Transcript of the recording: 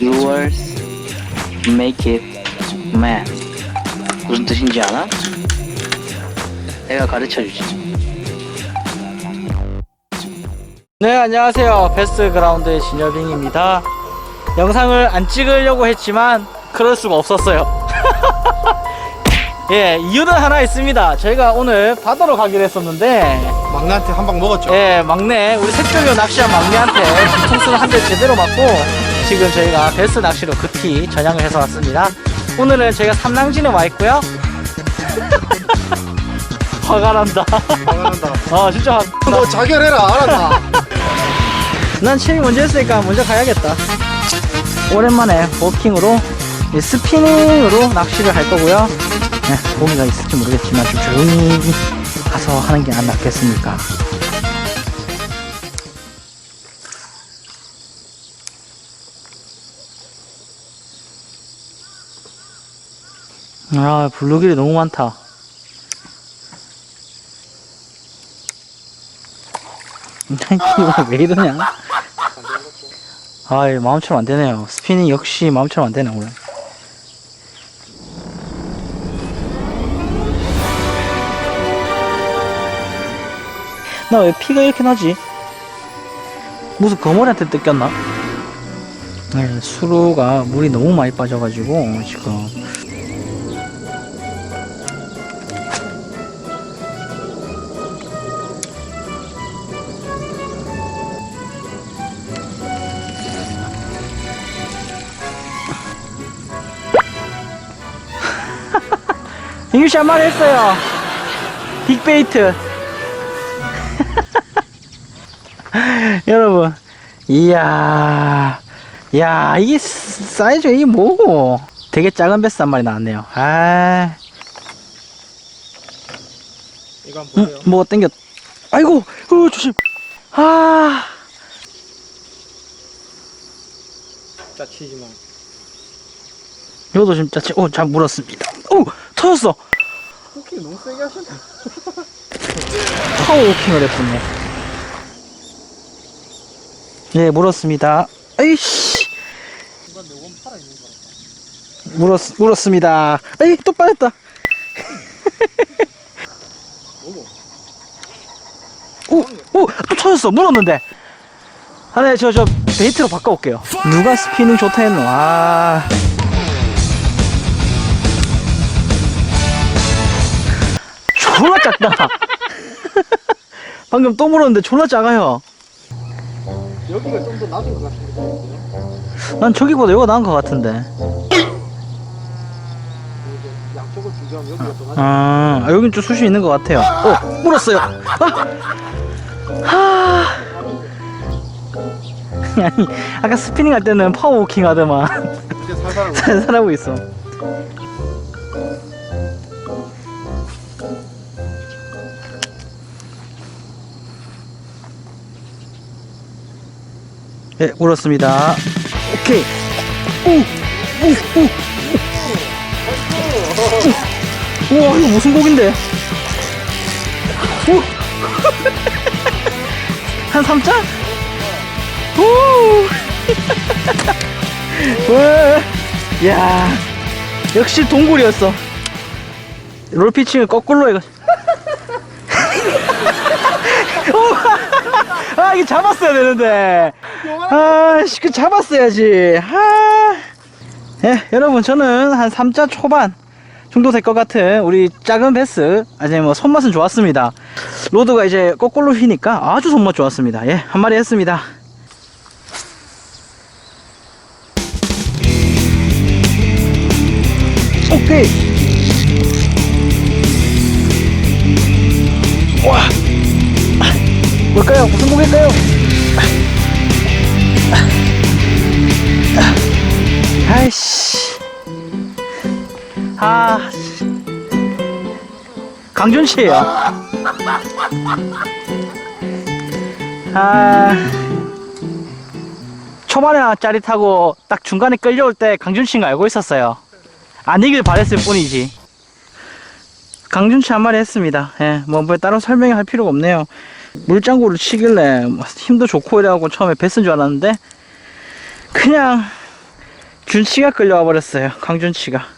Lures make it man. 무슨 뜻인지 알아? 내가 가르쳐 주지. 네 안녕하세요 베스트그라운드의 진여빙입니다 영상을 안 찍으려고 했지만 그럴 수가 없었어요 예 이유는 하나 있습니다 저희가 오늘 바다로 가기로 했었는데 막내한테 한 방 먹었죠. 예 막내 우리 새벽에 낚시한 막내한테 뒤통수를 한 대 제대로 맞고 지금 저희가 베스트 낚시로 급히 전향을 해서 왔습니다 오늘은 저희가 삼랑진에 와 있고요 화가 난다 화가 난다. 아 진짜 화- 너 자결해라 알았나? 난 체이 먼저 했으니까 먼저 가야겠다. 오랜만에 워킹으로 이 스피닝으로 낚시를 할 거고요. 네, 고기가 있을지 모르겠지만 좀 조용히 가서 하는 게 안 낫겠습니까? 아, 블루길이 너무 많다. 이거 왜 이러냐? 아이 마음처럼 안 되네요. 스피닝 역시 마음처럼 안 되네 오늘. 나 왜 피가 이렇게 나지? 무슨 거머리한테 뜯겼나? 네, 수루가 물이 너무 많이 빠져가지고 지금 잉글씨 한 마리 했어요. 빅베이트. 여러분, 이야, 야, 이게 사이즈가 이게 뭐고? 되게 작은 베스 한 마리 나왔네요. 아, 이거 보세요. 뭐가 땡겼. 아이고, 어, 조심. 아, 짜치지 마. 이것도 지금 짜치, 오, 잘 물었습니다. 오, 터졌어. 포킹 너무 세게 하시네. 파워 워킹을 했군요. 예, 물었습니다. 팔아 있는 거라. 물었, 물었습니다. 에이, 또 빠졌다. 오, 오, 또 터졌어. 물었는데. 아, 네, 저, 저, 베이트로 바꿔올게요. 누가 스피닝 좋다 했노? 아. 작다. 방금 또 물었는데 졸라 작아요. 여기가 좀 더 낮은 것 같은데. 난 저기보다 이거 나은 것 같은데. 양쪽을 비교하면 여기가 더 낮은. 아, 아, 여긴 좀 수심 있는 것 같아요. 어, 물었어요. 아! 하. 아니, 아까 스피닝 할 때는 파워워킹 하더만. 살살하고 있어. 예, 물었습니다. 오케이. 오, 오, 오. 우와, 이거 무슨 고기인데? 오. 한 3자? 오! 와, 야, 역시 동굴이었어. 롤피칭을 거꾸로 해가. 오, 아, 이게 잡았어야 되는데. 아, 씨, 그 잡았어야지. 아. 예, 여러분, 저는 한 3자 초반 정도 될 것 같은 우리 작은 베스. 아니, 뭐, 손맛은 좋았습니다. 로드가 이제 거꾸로 휘니까 아주 손맛 좋았습니다. 예, 한 마리 했습니다. 오케이. 와. 뭘까요? 무슨 고기일까요? 아이씨. 아. 씨. 강준 씨예요. 아. 초반에 짜릿하고 딱 중간에 끌려올 때 강준 씨인 거 알고 있었어요. 아니길 바랬을 뿐이지. 강준치 한 마리 했습니다. 예, 뭐, 뭐 따로 설명할 필요가 없네요. 물장구를 치길래 뭐 힘도 좋고 이래갖고 처음에 뱃은 줄 알았는데 그냥 준치가 끌려와 버렸어요. 강준치가.